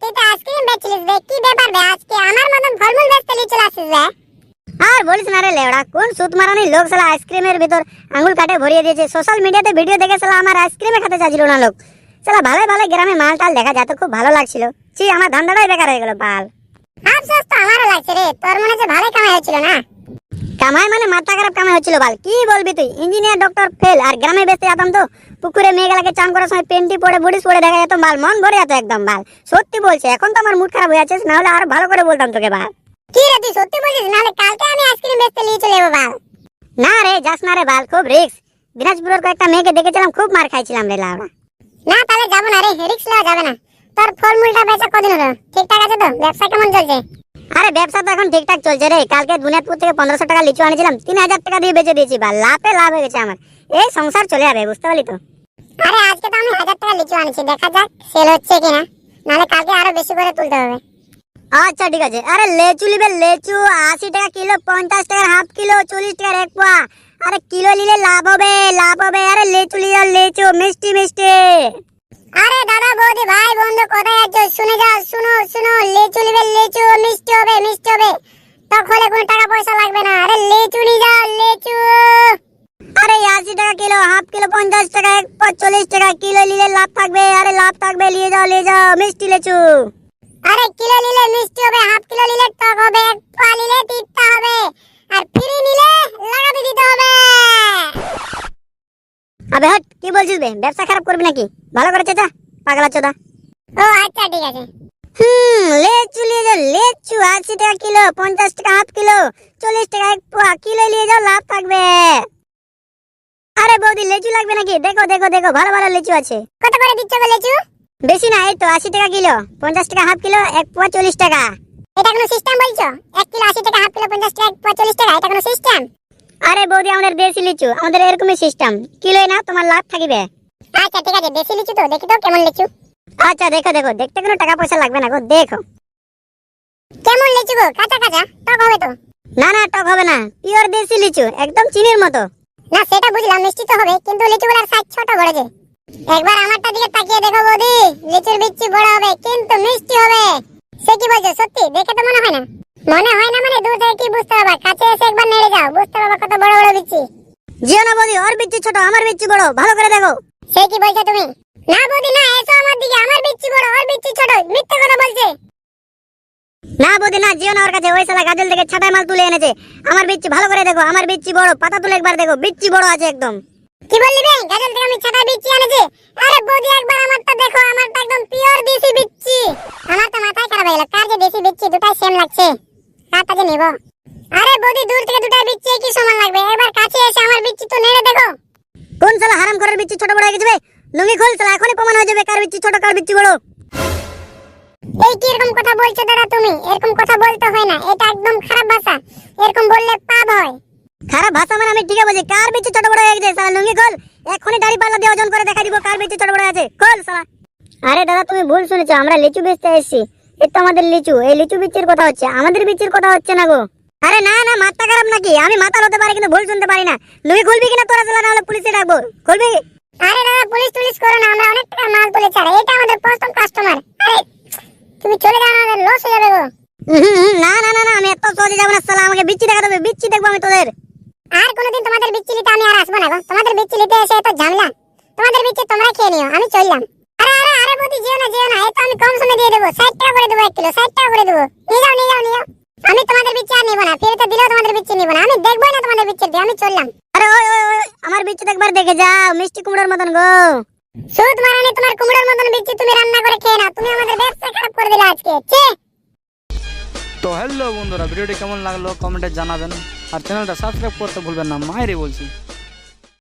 তুই তো আইসক্রিম বেচছিলিস বে কি ব্যাপার বে আজকে আমার মতন ফলমূল বেচতে নিয়ে চলে আসিস বে? আর বলিস না রে লেওড়া কোন সুত মারানি লোক সালা আইসক্রিমের ভিতর আঙুল কাটে ভরিয়ে দিয়েছে? সোশ্যাল মিডিয়াতে ভিডিও দেখে সালা আমার আইসক্রিমে খেতে চাইছিল না লোক। সালা ভালো ভালো গ্রামে মাল টাল দেখা যায় তো খুব ভালো লাগছিল। ছি আমার ধান্দাটাই বেকার হয়ে গেল বাল। আফসোস তো আমারও লাগছে রে তোর মনে হচ্ছে ভালোই কামাই হচ্ছিল না? কামাই মানে মাথা খারাপ কামাই হচ্ছিল বাল। কি বলবি তুই? ইঞ্জিনিয়ার ডক্টর ফেল আর গ্রামে বেঁচে যেতাম তো। পুকুরে মেয়েগুলাকে চান করার সময় পেন্টি পরে বুড়িস পরে দেখা যেত বাল। মন ভরে যেত একদম বাল। সত্যি বলছে এখন তো আমার মুড খারাপ হয়ে আছে না হলে আরও ভালো করে বলতাম তোকে বাল। কি রে তুই সত্যি বলছিস? নাহলে কালকে আমি আইসক্রিম বেচতে নিয়ে চলে যাব বাল। না রে যাস না রে বাল খুব রিক্স দিনাজপুরের কয়েকটা মেয়েকে দেখেছিলাম খুব মার খাইছিলাম রে লাউড়া। না তাহলে যাব না রে রিক্স নেওয়া যাবে না। তোর ফলমূলটা বেচা কদিন হলো? ঠিকঠাক আছে তো? ব্যবসা কেমন চলছে? আরে ব্যবসা তো এখন ঠিকঠাক চলছে রে। কালকে বুনিয়াদপুর থেকে পনেরোশো টাকা লিচু আনিছিলাম তিন হাজার টাকা দিয়ে বেচে দিয়েছি বা লাভে লাভ হয়ে গেছে আমার। এই সংসার চলে যাবে বুঝতে পারলি তো? আরে আজকে তো আমি হাজার টাকা লিচু আনিছি দেখা যাক সেল হচ্ছে কিনা। নাহলে কালকে আরও বেশি করে তুলতে হবে। আচ্ছা ঠিক আছে। আরে লেচু নিবে লেচু আশি টাকা কিলো পঞ্চাশ টাকার হাফ কিলো চল্লিশ টাকার এক পোয়া। আরে কিলো নিলে লাভ হবে লাভ হবে। আরে লেচু লিও লেচু মিষ্টি মিষ্টি। আরে দাদা বৌদি ভাই বন্ধু কোথায় আছো? শুনে যাও। হাফ কিলো পঞ্চাশ টাকা এক পোয়া চল্লিশ টাকা কিলো নিলে লাভ থাকবে আরে লাভ থাকবে নিয়ে যাও নিয়ে যাও মিষ্টি লেচু আরে কিলো নিলে মিষ্টি হবে হাফ কিলো নিলে টক হবে এক পা নিলে তিতা হবে আর ফ্রি নিলে লাগাতে দিতে হবে আবে হট কি বলছিস বে ব্যবসা খারাপ করবি নাকি ভালো করে চেতা পাগলা চোদা ও আচ্ছা ঠিক আছে হুম লেচু নিয়ে যাও লেচু আশি টাকা কিলো পঞ্চাশ টাকা হাফ কিলো চল্লিশ টাকা এক পোয়া কিলো নিয়ে যাও লাভ থাকবে আরে বৌদি লেচু লাগবে নাকি? দেখো দেখো দেখো ভালো ভালো লেচু আছে। কত করে দিচ্ছ গো লেচু? বেশি না এই তো আশি টাকা কিলো। পঞ্চাশ টাকা হাফ কিলো এক পোয়া চল্লিশ টাকা। এটা কোনো সিস্টেম বলছো? এক কিলো আশি টাকা হাফ কিলো পঞ্চাশ টাকা এক পা চল্লিশ টাকা এটা কোনো সিস্টেম আরে বৌদি আমাদের দেশি লিচু আমাদের এরকমই সিস্টেম কিলোই না তোমার লাভ থাকিবে। আচ্ছা ঠিক আছে দেশি লিচু তো দেখি তো কেমন লিচু। আচ্ছা দেখো দেখো দেখতে কোনো টাকা পয়সা লাগবে না গো দেখো। কেমন লিচু গো কাঁচা কাঁচা টক হবে তো। না না টক হবে না পিওর দেশি লিচু একদম চিনির মতো। না সেটা বুঝলাম মিষ্টি তো হবে কিন্তু লিচু গুলার সাইজ ছোট বড় যে। একবার আমারটা দিকে তাকিয়ে দেখো বৌদি লিচুর বিচ্ছি বড় হবে কিন্তু মিষ্টি হবে। সে কি বলছো সত্যি? দেখে তো মনে হয় না। মনে হয় না মানে? দূর থেকে কি বুঝতে পারবা? কাছে এসে একবার নেড়ে যাও বুঝতে পারবা কত বড় বড় বিচ্ছি। জিও না বৌদি ওর বিচ্ছি ছোট আমার বিচ্ছি বড় ভালো করে দেখো। সে কি বলছো তুমি? না বৌদি না এসো আমার দিকে আমার বিচ্ছি বড় ওর বিচ্ছি ছোট মিথ্যে কথা বলছে। না বৌদি না জিও না ওর কাছে। ওই শালা গাজল থেকে ছাটাই মাল তুলে এনেছে। আমার বিচ্ছি ভালো করে দেখো আমার বিচ্ছি বড় পাতা তুলে একবার দেখো বিচ্ছি বড় আছে একদম। কি বললি বে গাজল থেকে আমি ছাতা বিচ্ছি আনেছি আরে বৌদি একবার আমারটা দেখো আমারটা একদম পিওর দেশি বিচ্ছি। আমার তো মাথায় খারাপ হয়ে গেল। কার যে দেশি বিচ্ছি? দুটাই সেম লাগছে। কারটা যে নেব? আরে বৌদি দূর থেকে দুটাই বিচ্ছি কি সমান লাগবে। একবার কাছে এসে আমার বিচ্ছি তো নেড়ে দেখো। কোন শালা হারাম করার বিচ্ছি ছোট বড় হয়ে গেছে বে? লুঙ্গি খোল শালা এখনই প্রমাণ হয়ে যাবে কার বিচ্ছি ছোট কার বিচ্ছি বড়। এই কি এরকম কথা বলছো দাদা তুমি? এরকম কথা বলতে হয় না। এটা একদম খারাপ ভাষা। এরকম বললে পাপ হয়। খারাপ ভাষা মানে আমি ঠিক বলছি। কার বিচ্ছি ছোট বড় হয়ে গেছে? শালা লুঙ্গি খোল। এখনই দাড়ি পাল্লা দিয়ে ওজন করে দেখা দিব কার বিচ্ছি ছোট বড় আছে খোল শালা। আরে দাদা তুমি ভুল শুনেছো। আমরা লিচু বেচতে এসেছি। তো আমাদের লিচু। এই লিচু বিচ্ছির কথা হচ্ছে। আমাদের বিচ্ছির কথা হচ্ছে না গো। আরে না না মাথা খারাপ নাকি? আমি মাথা হতে পারি কিন্তু ভুল শুনতে পারি না। লুঙ্গি খুলবি কিনা তোরা শালা? না হলে পুলিশে ডাকবো। খুলবি? আরে দাদা পুলিশ টুলিশ করো না। আমরা অনেক টাকা মাল তুলে ছাড়ে এটা আমাদের প্রথম কাস্টমার আরে তুমি চলে যাও না আমাদের লস হয়ে যাবে গো উহুম, উহুম, না না না না আমি এত সহজে যাব না শালা আমাকে বিচ্ছি দেখা দেবে বিচ্ছি দেখব আমি তোদের। আর কোনোদিন তোমাদের বিচ্ছি নিতে আমি আর আসব না গো। তোমাদের বিচ্ছি নিতে এসে এত ঝামেলা? তোমাদের বিচ্ছি তোমরা খেয়ে নিও আমি চললাম। আরে আরে আরে বৌদি যেও না যেও না এই তো আমি কম সময় দিয়ে দেবো। ষাট টাকা করে দেবো এক কিলো ষাট টাকা করে দেবো। নিয়ে যাও নিয়ে যাও নিয়ে যাও। আমি তোমাদের বিচ্ছি আর নিবো না ফেরত দিলেও তোমাদের বিচ্ছি নিবো না। আমি দেখবোই না তোমাদের বিচ্ছি আমি চললাম। আরে ওই ওই ওই আমার বিচ্ছি একবার দেখে যাও মিষ্টি কুমড়োর মতন গো। সুদ মারানি তোমার কুমড়োর মতন বিচ্ছি তুমি রান্না করে খেয়ে না তুমি আমাদের ব্যবসা খারাপ করে দিলে আজকে ছে। তো হ্যালো বন্ধুরা, ভিডিওটি কেমন লাগল? কমেন্টে জানাবেন। আর চ্যানেলটা সাবস্ক্রাইব করতে ভুলবেন না মায়েরই বলছি।